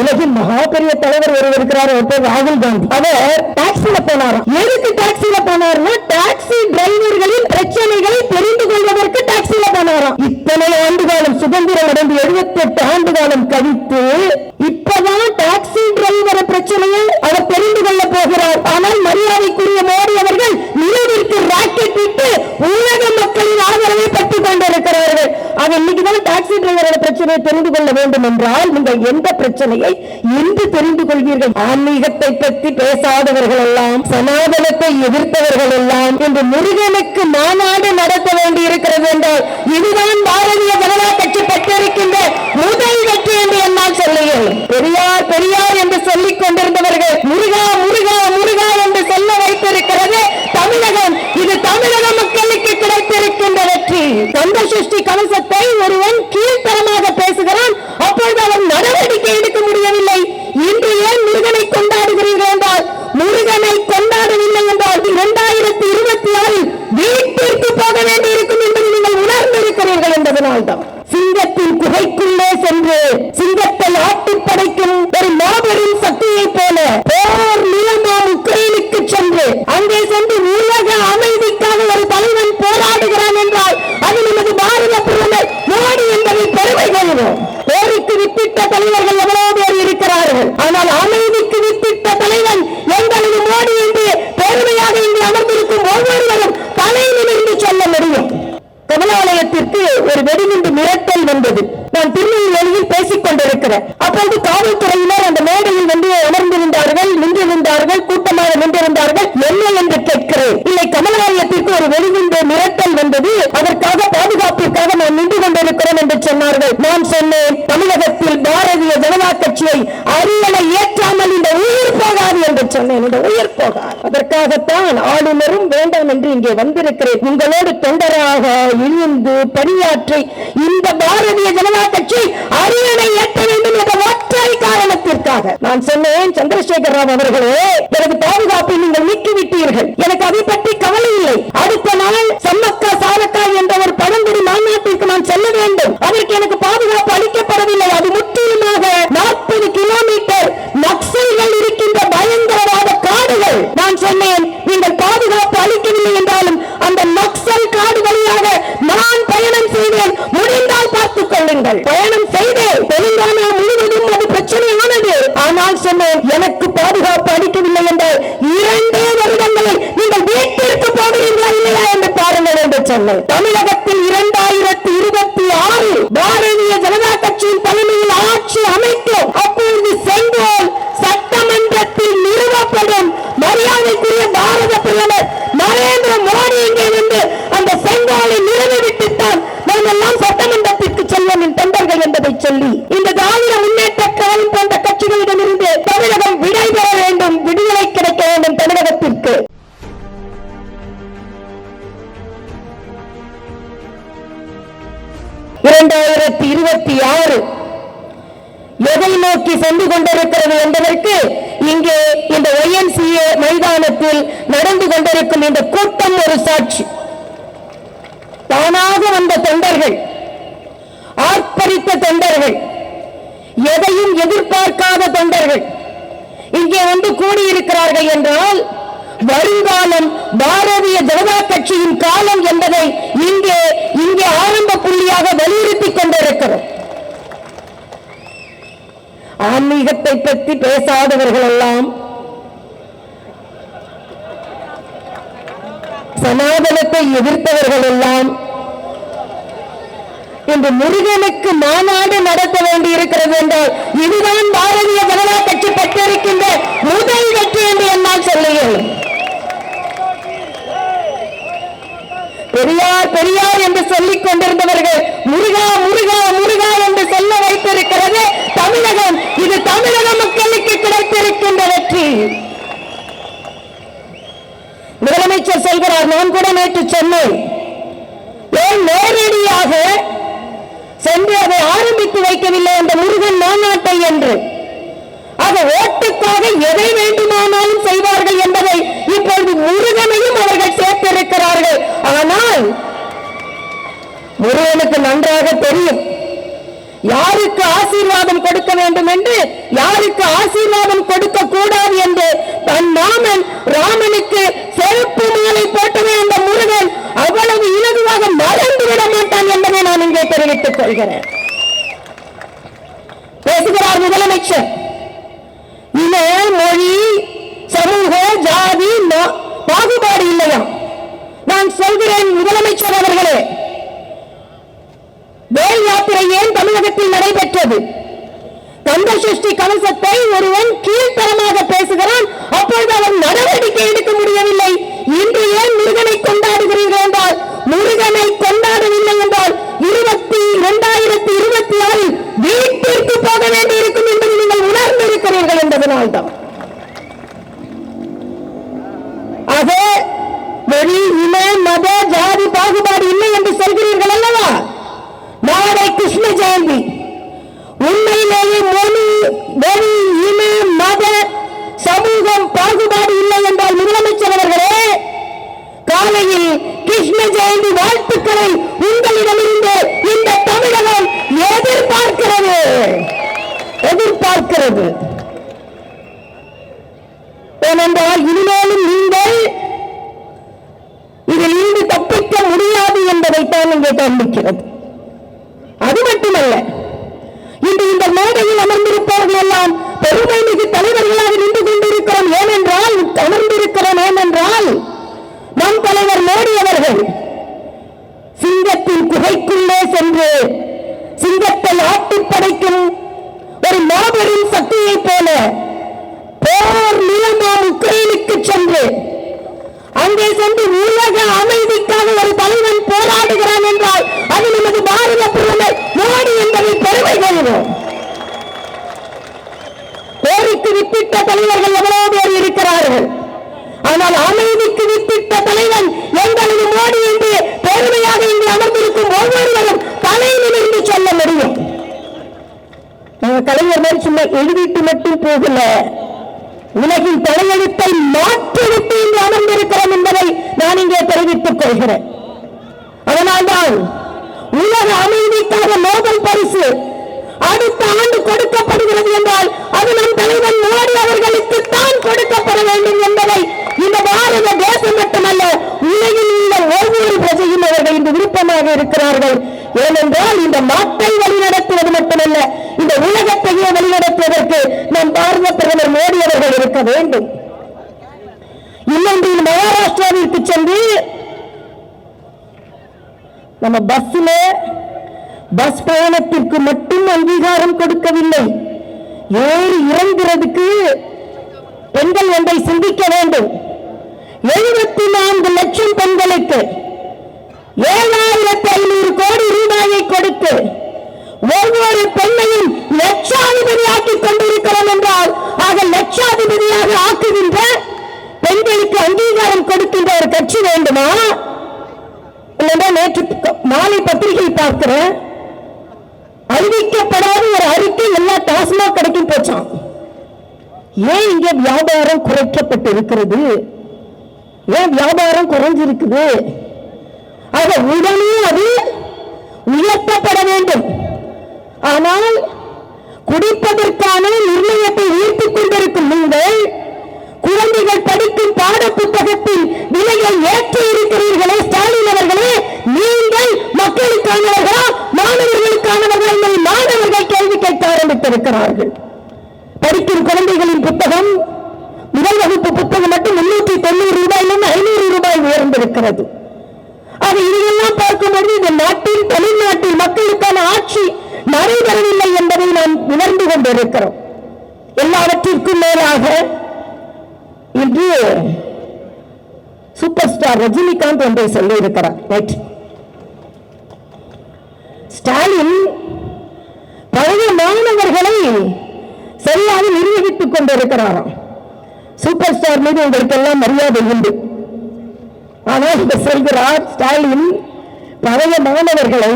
உலகின் மகா பெரிய தலைவர் ஒருவர் இருக்கிறார் ஒருத்தர் ராகுல் காந்தி. அவர் டாக்ஸில போனார் எதுக்கு டாக்ஸில போனார்னா டாக்ஸி டிரைவர்களின் பிரச்சனைகளை தெரிந்து கொள்வதற்கு டாக்ஸில போனாராம். இத்தனை ஆண்டு காலம் சுதந்திரம் அடைந்து 78 ஆண்டு காலம் கழித்து இப்பதான் டாக்ஸி டிரைவர் பிரச்சனையை அவர் தெரிந்து கொள்ள போகிறார். ஆனால் மரியாதைக்குரிய மோடி அவர்கள் நிலவிற்கு ராக்கெட் விட்டு உலக மக்களின் ஆதரவை பெற்றுக் கொண்டிருக்கிறவர்கள். ஆக இன்னைக்குதான் டாக்ஸி டிரைவரோட பிரச்சனையை தெரிந்து கொள்ள வேண்டும் என்றால் நீங்கள் எந்த பிரச்சனையை என்று தெரிந்து கொள்வீர்கள்? ஆன்மீகத்தை பற்றி பேசாதவர்கள் எல்லாம் சனாதனத்தை எதிர்த்தவர்கள் எல்லாம் இன்று முருகனுக்கு மாநாடு நடத்த வேண்டி இருக்கிறது என்றால் இதுதான் கமலாலயத்திற்கு ஒரு மிரட்டல் வந்தது. அதற்காக பாதுகாப்பிற்காக நாம் நின்று கொண்டிருக்கிறோம் என்று சொன்னார்கள். நான் சொன்னேன் தமிழகத்தில் பாரதிய ஜனதா கட்சியை அரியணை ஏற்றாமல் இந்த உயிர் போகாது என்று சொன்னேன். இந்த உயிர் போகாது. அதற்காகத்தான் ஆளுநரும் வேண்டாம் என்று இங்கே வந்திருக்கிறேன். உங்களோடு தொண்டராக இழிந்து பணியாற்றி இந்த பாரதிய ஜனதா கட்சி அரியணை ஏற்ற வேண்டும் என்ற ஒற்றை காரணத்திற்காக. நான் சொன்னேன் சந்திரசேகர் ராவ் அவர்களே எனக்கு பாதுகாப்பை நீங்கள் நீக்கிவிட்டீர்கள். எனக்கு அதை வருங்காலம் பாரதிய ஜனதா கட்சியின் காலம் என்பதை இங்கே இங்கே ஆரம்ப புள்ளியாக வலியுறுத்தி கொண்டிருக்கிறோம். ஆன்மீகத்தை பற்றி பேசாதவர்கள் எல்லாம் சனாதனத்தை எதிர்த்தவர்கள் எல்லாம் இன்று முருகனுக்கு மாநாடு நடத்த வேண்டி இருக்கிறது என்றால் இதுதான் பாரதிய ஜனதா கட்சி பெற்றிருக்கின்ற முதல் வெற்றி என்று என்னால் சொல்ல இயலும். பெரியார் பெரியார் என்று சொல்லிக் கொண்டிருந்தவர்கள் முருகா முருகா முருகா என்று சொல்ல வைத்திருக்கிறது. தமிழகம் இது தமிழக மக்களுக்கு கிடைத்திருக்கின்ற வெற்றி. முதலமைச்சர் சொல்கிறார் நான் கூட நேற்று சென்னை ஏன் நேரடியாக என்று அதை ஆரம்பித்து வைக்கவில்லை அந்த முருகன் மாநாட்டை என்று. அது ஓட்டுக்காக எதை வேண்டுமானாலும் செய்வார்கள் என்பதை இப்பொழுது முருகனையும் அவர்கள் சேர்த்திருக்கிறார்கள். ஆனால் முருகனுக்கு நன்றாக தெரியும். யாருக்கு ஆசீர்வாதம் கொடுக்க வேண்டும் என்று யாருக்கு ஆசீர்வாதம் கொடுக்க கூடாது என்று தன் மாமன் ராமனுக்கு செருப்பு என்பதை தெரிவித்துக் கொள்கிறேன். பேசுகிறார் முதலமைச்சர். இன மொழி சமூக ஜாதி பாகுபாடு இல்லையா? நான் சொல்கிறேன் முதலமைச்சர் அவர்களே வேல் யாத்திரை ஏன் தமிழகத்தில் நடைபெற்றது? கந்த சஷ்டி கவசத்தை ஒருவன் கீழ்த்தரமாக பேசுகிறான் அப்பொழுது அவன் நடவடிக்கை எடுக்க உணர்ந்திருக்கிறீர்கள் என்பதனால்தான் ஆக மொழி இன மத ஜாதி பாகுபாடு இல்லை என்று சொல்கிறீர்கள் அல்லவா? நாளை கிருஷ்ண ஜெயந்தி. உண்மையிலேயே மொழி மொழி இன மத சமூகம் பாகுபாடு இல்லை என்றால் முதலமைச்சர் அவர்களே காலையில் கிருஷ்ண ஜெயந்தி வாழ்த்துக்களை உங்களிடமிருந்து இந்த தமிழகம் எதிர்பார்க்கிறது. எதிர்பார்க்கிறது. ஏனென்றால் இனிமேலும் நீங்கள் இதில் இருந்து தப்பிக்க முடியாது என்பதைத்தான் இங்கே காண்பிக்கிறது. அது மட்டுமல்ல இன்று இந்த மேடையில் அமர்ந்திருப்பவர்கள் எல்லாம் பெருமை மிகு தலைவர்களாக நின்று கொண்டிருக்கிறோம். ஏனென்றால் அமர்ந்திருக்கிறோம். ஏனென்றால் நம் தலைவர் மோடி அவர்கள் சிங்கத்தின் குகைக்குள்ளே சென்று சிங்கத்தை ஆட்டிப் படைக்கும் ஒரு மாபெரும் சக்தியைப் போல உக்ரைனுக்கு சென்று அங்கே சென்று உலக அமைதிக்காக ஒரு தலைவன் போராடுகிறான் என்றால் அது நமது பாரத பிரதமர் மோடி என்பதை பெருமை கொள்கிறோம் போருக்கு வித்திட்ட தலைவர்கள் எவ்வளவு பேர் இருக்கிறார்கள்? ஆனால் அமைதிக்கு வித்திட்ட தலைவன் எங்களது மோடி என்று பெருமையாக இங்கு அமர்ந்திருக்கும் ஒவ்வொருவரும் தலை நிமிர்ந்து சொல்ல முடியும். நாங்க கலைஞர் மாதிரி சும்மா எழுதிட்டு மட்டும் போகல. உலகின் தலையெழுத்தை மாற்றிவிட்டு இங்கு அமர்ந்திருக்கிறோம் என்பதை நான் இங்கே தெரிவித்துக் கொள்கிறேன். அதனால்தான் உலக அமைதிக்காக நோபல் பரிசு அடுத்த ஆண்டு கொடுக்கப்படுகிறது என்றால் அது நம் தலைவன் மோடி அவர்களுக்கு தான் கொடுக்கப்பட வேண்டும் என்பதை இந்த பாரத தேசம் மட்டுமல்ல உலகில் உள்ள ஒவ்வொரு பிரஜையும் அவர்கள் இந்த விருப்பமாக இருக்கிறார்கள். ஏனென்றால் இந்த நாட்டை வழிநடத்துவது மட்டுமல்ல இந்த உலகத்தையே வழிநடத்துவதற்கு நம் பாரத பிரதமர் மோடி அவர்கள் இருக்க வேண்டும். இன்னொன்றில் மகாராஷ்டிராவிற்கு சென்று நம்ம பஸ்ல பஸ் பயணத்திற்கு மட்டும் அங்கீகாரம் கொடுக்கவில்லை. ஏறி இறங்குறதுக்கு பெண்கள் ஒன்றை சிந்திக்க வேண்டும். எழுபத்தி நான்கு லட்சம் பெண்களுக்கு ஏழாயிரத்தி ஐநூறு கோடி ரூபாயை கொடுத்து ஒவ்வொரு பெண்ணையும் லட்சாதிபதியாக்கிக் கொண்டிருக்கிறோம் என்றால் ஆக லட்சாதிபதியாக ஆக்குகின்ற பெண்களுக்கு அங்கீகாரம் கொடுக்கின்ற ஒரு கட்சி வேண்டுமா? நேற்று மாலை பத்திரிகை பார்க்கிறேன். அறிவிக்கப்படாத ஒரு அறிக்கை எல்லா டாஸ்மாக் கிடைக்கும் போச்சான் ஏன் இங்கே வியாபாரம் குறைக்கப்பட்டு இருக்கிறது ஏன் வியாபாரம் குறைஞ்சிருக்குது? ஆக உடனே அது உயர்த்தப்பட வேண்டும். ஆனால் குடிப்பதற்கான நிர்ணயத்தை ஈர்த்துக் கொண்டிருக்கும் நீங்கள் குழந்தைகள் படிக்கும் பாட புத்தகத்தின் விலையை ஏற்றி இருக்கிறீர்களே ஸ்டாலின் அவர்களே. நீங்கள் மக்களுக்கானவர்களா மாணவர்களுக்கானவர்கள்? மாணவர்கள் கேள்வி கேட்க ஆரம்பித்திருக்கிறார்கள். படிக்கும் குழந்தைகளின் புத்தகம் முதல் வகுப்பு புத்தகம் மட்டும் முன்னூற்றி தொண்ணூறு ரூபாயிலிருந்து ஐநூறு ரூபாய் உயர்ந்திருக்கிறது. ஆக இதையெல்லாம் பார்க்கும்போது இந்த நாட்டில் தமிழ்நாட்டில் மக்களுக்கான ஆட்சி நடைபெறவில்லை என்பதை நாம் உணர்ந்து கொண்டிருக்கிறோம். எல்லாவற்றிற்கும் மேலாக இன்று சூப்பர் ஸ்டார் ரஜினிகாந்த் ஒன்றை சொல்லியிருக்கிறார். ஸ்டாலின் பழைய மாணவர்களை சரியாக நிர்வகித்துக் கொண்டிருக்கிறாராம். சூப்பர் ஸ்டார் மீது உங்களுக்கு எல்லாம் மரியாதை உண்டு. ஆனால் இந்த சொல்கிறார் ஸ்டாலின் பழைய மாணவர்களை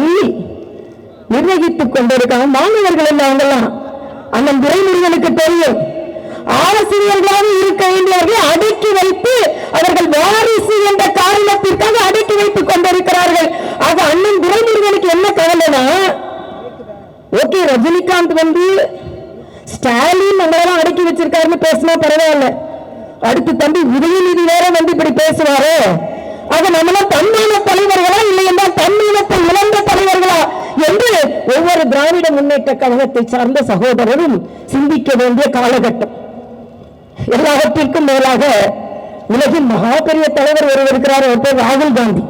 நிர்வகித்துக் கொண்டிருக்காங்க மாணவர்கள் என்ன அவங்கெல்லாம் அண்ணன் துறைமுருகனுக்கு தெரியும். ஆசிரியர்களாக இருக்க வேண்டியவர்கள் அடக்கி வைத்து அவர்கள் வாரிசு என்ற காரணத்திற்காக அடக்கி வைத்துக் கொண்டிருக்கிறார்கள். ஆக அண்ணன் துரைமுருகனுக்கு என்ன கவலைனா ஓகே ரஜினிகாந்த் வந்து ஸ்டாலின் நம்மளெல்லாம் அடக்கி வச்சிருக்காருன்னு பேசினா பரவாயில்ல. அடுத்து தம்பி உதயநிதி வேற வந்து இப்படி பேசுவாரு. அது நம்மளாம் தன்மான தலைவர்களா இல்லை என்றால் தன்மானத்தை இழந்த தலைவர்களா என்று ஒவ்வொரு திராவிட முன்னேற்ற கழகத்தை சார்ந்த சகோதரரும் சிந்திக்க வேண்டிய காலகட்டம். எல்லாவற்றிற்கும் மேலாக உலகின் மகாபெரிய தலைவர் ஒருவர் இருக்கிறார் அவர் பேர் ராகுல் காந்தி.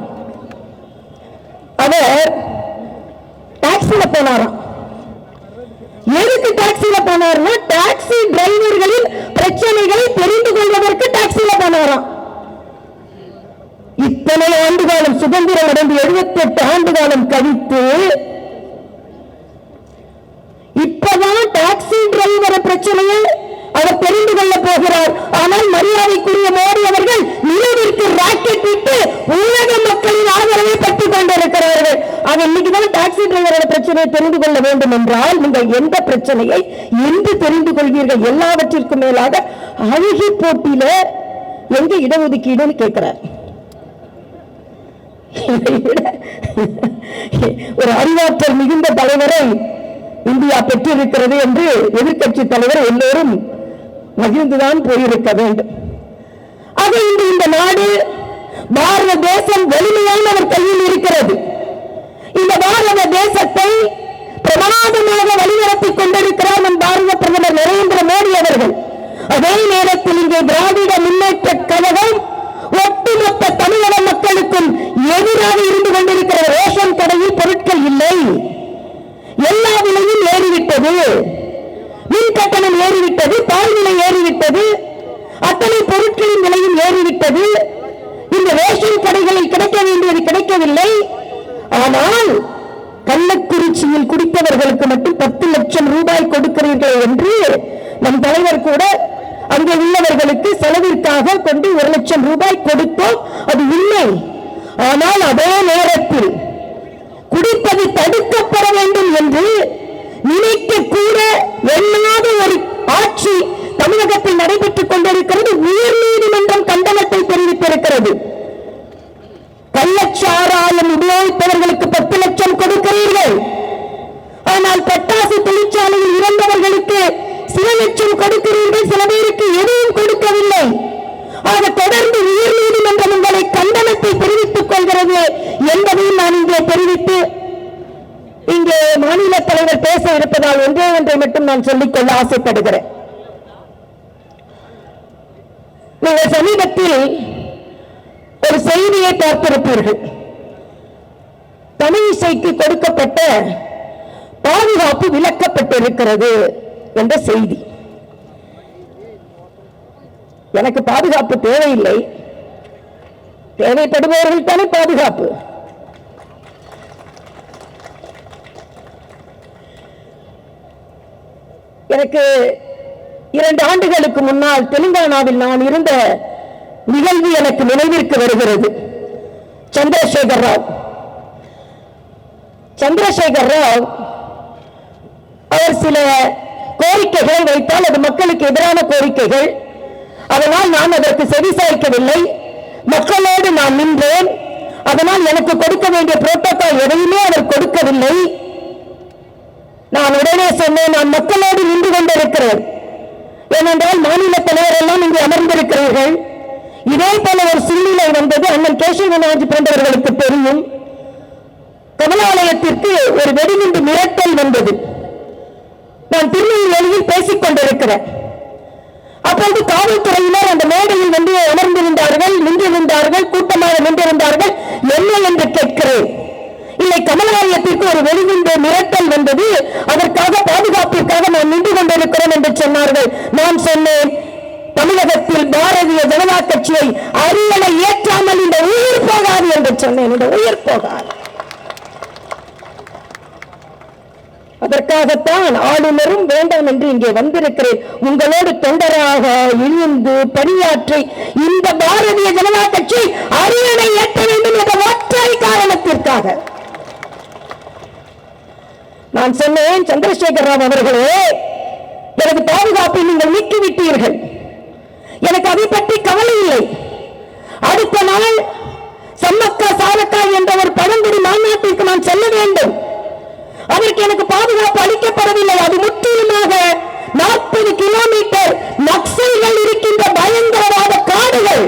அவர் டாக்ஸில போனாராம். எதுக்கு டாக்ஸில போனார்னா டாக்ஸி டிரைவர்களின் பிரச்சனைகளை தெரிந்து கொள்வதற்கு டாக்ஸில போனாராம் இத்தனை ஆண்டு காலம் சுதந்திரம் அடைந்து 78 ஆண்டு காலம் கழித்து இப்பதான் டாக்ஸி டிரைவர் பிரச்சனையை அவர் தெரிந்து கொள்ள போகிறார். ஆனால் மரியாதைக்குரிய மோடி அவர்கள் டிரைவரோட தெரிந்து கொள்ள வேண்டும் என்றால் நீங்கள் எந்த பிரச்சனையை என்று தெரிந்து கொள்வீர்கள் எல்லாவற்றிற்கும் மேலாக அழுகி போட்டியில எங்க இடஒதுக்கீடுன்னு கேட்கிறார் ஒரு அறிவாற்றல் மிகுந்த தலைவரை இந்தியா பெற்றிருக்கிறது என்று எதிர்க்கட்சி தலைவர் எல்லோரும் மகிழ்ந்துதான் போயிருக்க வேண்டும். அது இன்று இந்த நாடு பாரத தேசம் வலிமையான அவர் கையில் இருக்கிறது. இந்த பாரத தேசத்தை பிரமாதமாக வழிநடத்திக் கொண்டிருக்கிறார் நம் பாரத பிரதமர் நரேந்திர மோடி அவர்கள் அதே நேரத்தில் இங்கே திராவிட முன்னேற்ற கழகம் ஒட்டுமொத்த தமிழக மக்களுக்கும் எதிராக இருந்து கொண்டிருக்கிற ரேஷன் கடையில் பொருட்கள் இல்லை எல்லா விலையும் ஏறிவிட்டது மின் கட்டணம் ஏறிவிட்டது பால் விலை ஏறிவிட்டது அத்தனை பொருட்களின் விலையும் ஏறிவிட்டது இந்த ரேஷன் கடைகளில் கிடைக்க வேண்டியது கிடைக்கவில்லை ஆனால் கள்ளக்குறிச்சியில் குடித்தவர்களுக்கு மட்டும் பத்து லட்சம் ரூபாய் கொடுக்கிறீர்கள் என்று நம் தலைவர் கூட அங்கே உள்ளவர்களுக்கு செலவிற்காக கொண்டு ஒரு லட்சம் ரூபாய் கொடுத்தோம் அது உண்மை ஆனால் அதே நேரத்தில் குடிப்பது தடுக்கப்பட வேண்டும் என்று நினைக்க கூட எண்ணாத ஒரு ஆட்சி தமிழகத்தில் நடைபெற்றுக் கொண்டிருக்கிறது. உயர் நீதிமன்றம் கண்டனத்தை தெரிவித்திருக்கிறது. கள்ளச்சாராயம் உபயோகிப்பவர்களுக்கு பத்து லட்சம் கொடுக்கிறீர்கள். ஆனால் பட்டாசு தொழிற்சாலையில் இறந்தவர்களுக்கு சில லட்சம் கொடுக்கிறீர்கள். சில பேருக்கு எதுவும் கொடுக்கவில்லை. ஆக தொடர்ந்து உயர் நீதிமன்றம் உங்களை கண்டனத்தை தெரிவித்துக் கொள்கிறது என்பதையும் நான் இங்கே தெரிவித்து இங்கே மாநில தலைவர் பேச இருப்பதால் ஒன்றே ஒன்றை மட்டும் நான் சொல்லிக்கொள்ள ஆசைப்படுகிறேன். நீங்கள் சமீபத்தில் ஒரு செய்தியை பார்த்திருப்பீர்கள். தமிழ் இசைக்கு கொடுக்கப்பட்ட பாதுகாப்பு விலக்கப்பட்டிருக்கிறது என்ற செய்தி. எனக்கு பாதுகாப்பு தேவையில்லை. தேவைப்படுபவர்கள் தானே பாதுகாப்பு. எனக்கு இரண்டு ஆண்டுகளுக்கு முன்னால் தெலுங்கானாவில் நான் இருந்த நிகழ்வு எனக்கு நினைவிற்கு வருகிறது. சந்திரசேகர் ராவ். சந்திரசேகர் ராவ் அவர் சில கோரிக்கைகளை வைத்தால் அது மக்களுக்கு எதிரான கோரிக்கைகள். அதனால் நான் அதற்கு செவி சாய்க்கவில்லை. மக்களோடு நான் நின்றேன். அதனால் எனக்கு கொடுக்க வேண்டிய புரோட்டோகால் எதையுமே அவர் கொடுக்கவில்லை. நான் உடனே சொன்னேன் நான் மக்களோடு நின்று கொண்டிருக்கிறேன். ஏனென்றால் மாநில தலைவர் எல்லாம் இங்கு அமர்ந்திருக்கிறீர்கள். இதே போல ஒரு சூழ்நிலை வந்தது அண்ணன் கேசவநாஜ் போன்றவர்களுக்கு தெரியும். கமலாலயத்திற்கு ஒரு வெடிகுண்டு மிரட்டல் வந்தது. நான் திருநெல்வேலியில் பேசிக் கொண்டிருக்கிறேன் அப்பொழுது காவல்துறையினர் அந்த மேடையில் வந்து அமர்ந்திருந்தார்கள் நின்றிருந்தார்கள் கூட்டமாக நின்றிருந்தார்கள். என்ன என்று கேட்கிறேன்? இல்லை கமலாலயத்திற்கு ஒரு வெடிகுண்டு மிரட்டல் வந்தது. அதற்காக பாதுகாப்பிற்காக நான் நின்று கொண்டிருக்கிறேன் என்று சொன்னார்கள். நான் சொன்னேன் தமிழகத்தில் பாரதிய ஜனதா கட்சியை அரியணை ஏற்றாமல் இந்த உயிர் போகாது என்று சொன்னேன். இந்த உயிர் போகாது. அதற்காகத்தான் ஆளுநரும் வேண்டாம் என்று இங்கே வந்திருக்கிறேன். உங்களோடு தொண்டராக இழிந்து பணியாற்றி இந்த பாரதிய ஜனதா கட்சி அரியணை ஏற்ற வேண்டும் என்ற ஒற்றை காரணத்திற்காக. நான் சொன்னேன் சந்திரசேகர் ராவ் அவர்களே எனக்கு பாதுகாப்பை நீங்கள் நீக்கிவிட்டீர்கள். எனக்கு அதை பற்றி கவலை இல்லை. அடுத்த நாள் சம்மக்கா சாரக்கா என்ற ஒரு பழங்குடி மாநாட்டிற்கு நான் செல்ல வேண்டும். அதற்கு எனக்கு பாதுகாப்பு அளிக்கப்படவில்லை. அது முற்றிலுமாக நாற்பது கிலோமீட்டர் நக்சல்கள் இருக்கின்ற பயங்கரவாத காடுகள்.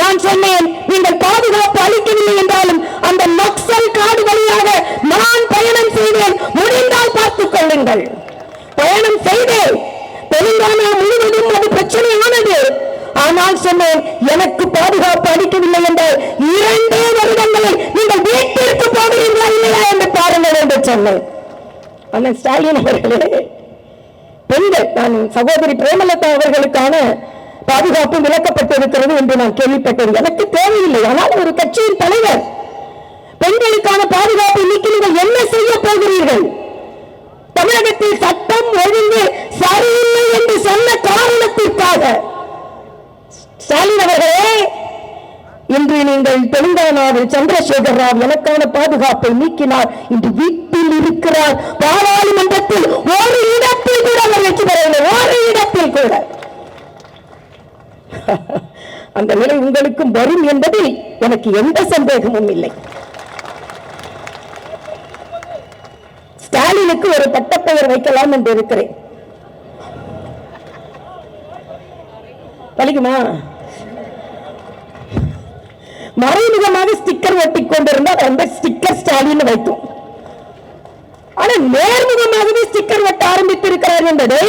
நான் சொன்னேன் நீங்கள் பாதுகாப்பு அளிக்கவில்லை என்றாலும் அந்த நக்சல் காடு வழியாக நான் பயணம் செய்தேன். முடிந்தால் பார்த்துக் கொள்ளுங்கள். பயணம் செய்தேன். தெலுங்கானா முழுவதும் அது பிரச்சனையானது ஆனால் சொன்னேன் எனக்கு பாதுகாப்பு அளிக்கவில்லை என்றால் இரண்டே வருடங்களில் நீங்கள் வீட்டிற்கு போகிறீர்களா இல்லையா என்று பாருங்கள் அண்ணன் ஸ்டாலின் அவர்களே பெண்கள் நான் சகோதரி பிரேமலதா அவர்களுக்கான பாதுகாப்பு விலக்கப்பட்டிருக்கிறது என்று நான் கேள்விப்பட்டேன். எனக்கு தேவையில்லை. ஆனால் ஒரு கட்சியின் தலைவர் பெண்களுக்கான பாதுகாப்பு இன்னைக்கு நீங்கள் என்ன செய்ய போகிறீர்கள்? தமிழகத்தில் சட்டம் ஒழுங்கு சரியில்லை என்று சொன்ன காரணத்திற்காக. ஸ்டாலின் அவர்களே இன்று நீங்கள் தெலுங்கானாவில் சந்திரசேகர் ராவ் எனக்கான பாதுகாப்பை நீக்கினார். இன்று வீட்டில் இருக்கிறார் பாராளுமன்றத்தில் ஒரு இடத்தில் கூட அவர் வெற்றி பெறவில்லை. ஒரு இடத்தில் கூட. அந்த நிலை உங்களுக்கும் வரும் என்பதில் எனக்கு எந்த சந்தேகமும் இல்லை. ஸ்டாலினுக்கு ஒரு பட்டப்பெயர் வைக்கலாம் என்று இருக்கிறேன். பழிக்குமா மறைமுகமாக ஸ்டிக்கர் ஒட்டி கொண்டிருந்தால் அந்த ஸ்டிக்கர் ஸ்டாலின் வைத்தோம். ஆனா நேர்முகமாகவே ஸ்டிக்கர் ஒட்ட ஆரம்பித்திருக்கிறார் என்பதை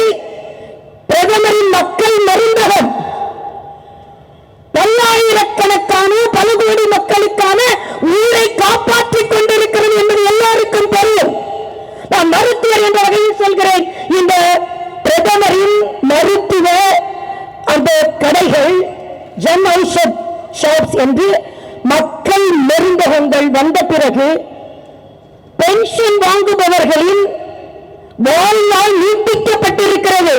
பிரதமரின் மக்கள் மருந்தகம். பல்லாயிரக்கணக்கான பல கோடி மக்களுக்கான உயிரை காப்பாற்றிக் கொண்டிருக்கிறது என்பது எல்லாருக்கும் தெரியும். நான் மருத்துவர் என்ற வகையில் சொல்கிறேன் இந்த பிரதமரின் மருத்துவ அந்த கடைகள் ஜன் ஷாப்ஸ் என்று மக்கள் மருந்தகங்கள் வந்த பிறகு பென்ஷன் வாங்குபவர்களின் வாழ்நாள் நீட்டிக்கப்பட்டிருக்கிறது.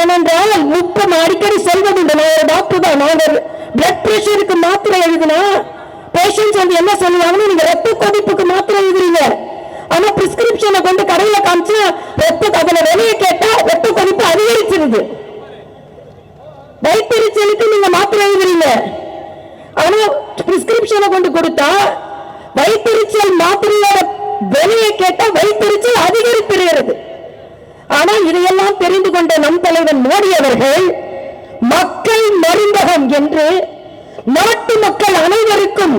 ஏனென்றால் முப்பம் அடிக்கடி சொல்வதுண்டு. நான் ஒரு டாக்டர் தான். நான் பிளட் பிரஷருக்கு மாத்திரை எழுதினா பேஷண்ட்ஸ் வந்து என்ன சொல்லுவாங்கன்னு நீங்க ரத்த கொதிப்புக்கு மாத்திரை எழுதுறீங்க. ஆனா பிரிஸ்கிரிப்ஷனை கொண்டு கடையில காமிச்சு ரத்த அதுல வெளியே கேட்டா ரத்த கொதிப்பு அதிகரிச்சிருது. வைத்தறிச்சலுக்கு நீங்க மாத்திரை எழுதுறீங்க. ஆனா பிரிஸ்கிரிப்ஷனை கொண்டு கொடுத்தா வைத்திருச்சல் மாத்திரையோட வெளியே கேட்டா வைத்திருச்சல் அதிகரித்திருக்கிறது. ஆனால் இதையெல்லாம் தெரிந்து கொண்ட நம் தலைவன் மோடி அவர்கள் மக்கள் மருந்தகம் என்று நாட்டு மக்கள் அனைவருக்கும்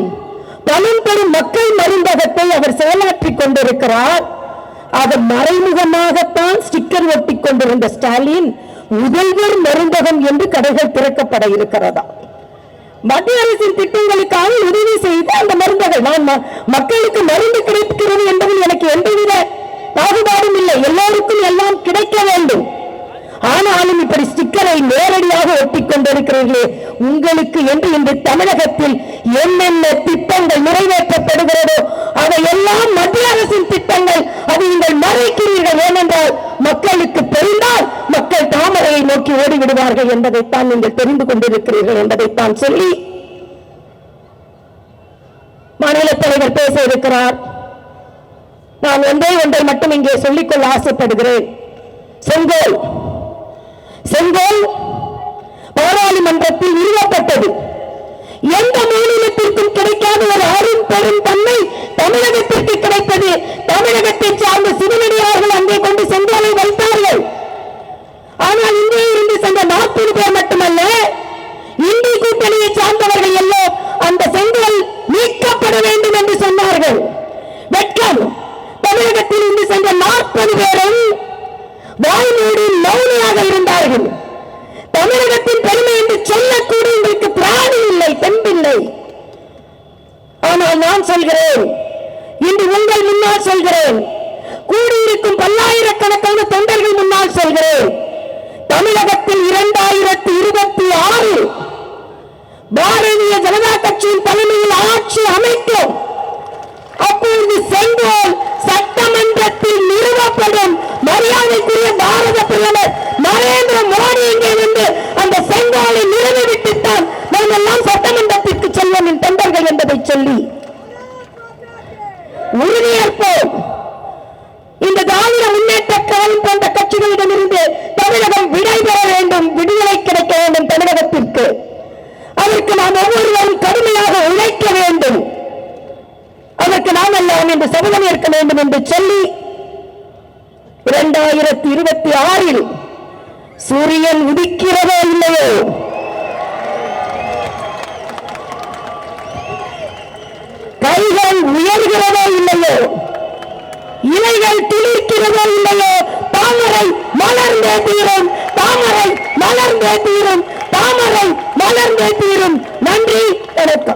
பலம் பெறும் மக்கள் மருந்தகத்தை அவர் செயலாற்றிக் கொண்டிருக்கிறார். அது மறைமுகமாகத்தான் ஸ்டிக்கர் ஒட்டிக் கொண்டிருந்த ஸ்டாலின் முதல்வர் மருந்தகம் என்று கடைகள் திறக்கப்பட இருக்கிறதா? மத்திய அரசின் திட்டங்களுக்காக உதவி செய்து அந்த மருந்துகள் நான் ம- மக்களுக்கு மருந்து கிடைக்கிறது என்பதில் எனக்கு எந்தவித பாகுபாடும் இல்லை. எல்லோருக்கும் எல்லாம் கிடைக்க வேண்டும். ஆனாலும் இப்படி ஸ்டிக்கரை நேரடியாக ஒட்டிக் கொண்டிருக்கிறீர்களே உங்களுக்கு என்று இன்று தமிழகத்தில் என்னென்ன திட்டங்கள் நிறைவேற்றப்படுகிறதோ அவை எல்லாம் மத்திய அரசின் திட்டங்கள் அதை நீங்கள் மறைக்கிறீர்கள். ஏனென்றால் மக்களுக்கு தெரிந்தால் மக்கள் தாமரையை நோக்கி ஓடிவிடுவார்கள் என்பதைத்தான் நீங்கள் தெரிந்து கொண்டிருக்கிறீர்கள் என்பதைத்தான் சொல்லி மாநில தலைவர் பேச இருக்கிறார். நான் ஒன்றே ஒன்றை மட்டும் இங்கே சொல்லிக்கொள்ள ஆசைப்படுகிறேன். செங்கோல் செங்கோல் பாராளுமன்றத்தில் நிறுவப்பட்டது. எந்த மாநிலத்திற்கும் கிடைக்காத ஒரு அரும் பெரும் தன்மை தமிழகத்திற்கு கிடைத்தது. தமிழகத்தை சார்ந்த சிவனடியார்கள் அங்கே கொண்டு செங்கோலை வைத்தார்கள். ஆனால் இங்கே இருந்து சென்ற நாற்பது பேர் மட்டுமல்ல இந்தி கூட்டணியை சார்ந்தவர்கள் எல்லாம் அந்த செங்கோல் நீக்கப்பட வேண்டும் என்று சொன்னார்கள். வெட்கம். தமிழகத்தில் இருந்து சென்ற நாற்பது பேரும் வாய்மூடி மௌனியாக இருந்தார்கள். தமிழகத்தின் பெருமை என்று சொல்லக்கூட உங்களுக்கு பிராணி இல்லை தெம்பில்லை ஆனால் நான் சொல்கிறேன் இன்று உங்கள் முன்னால் சொல்கிறேன் கூடியிருக்கும் பல்லாயிரக்கணக்கான தொண்டர்கள் முன்னால் சொல்கிறேன் தமிழகத்தில் இரண்டாயிரத்தி இருபத்தி ஆறு பாரதிய ஜனதா கட்சியின் தலைமையில் ஆட்சி அமைக்கும் அப்பொழுது செங்கோல் சட்டமன்றத்தில் நிறுவப்படும் மரியாதைக்குரிய பாரத பிரதமர் நரேந்திர மோடி இங்கே வந்து அந்த செங்கோலை நிறுவிவிட்டுத்தான் நாம் எல்லாம் சட்டமன்றத்திற்கு செல்வோம் என் தொண்டர்கள் என்பதை சொல்லி உறுதியேற்போம். இந்த திராவிட முன்னேற்ற